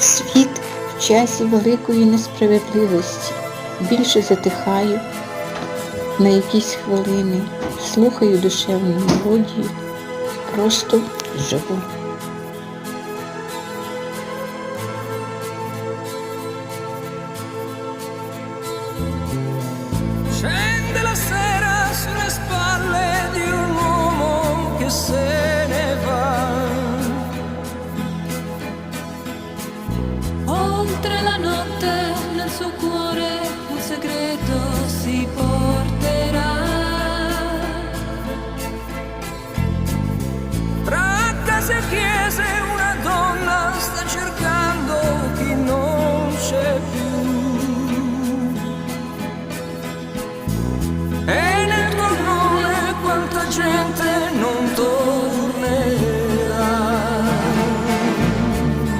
Світ в часі великої несправедливості. Більше затихаю на якісь хвилини, слухаю душевну мелодію, просто живу. Scende la sera sulle spalle di un uomo che Oltre la notte nel suo cuore un segreto si porterà. Tra case e chiese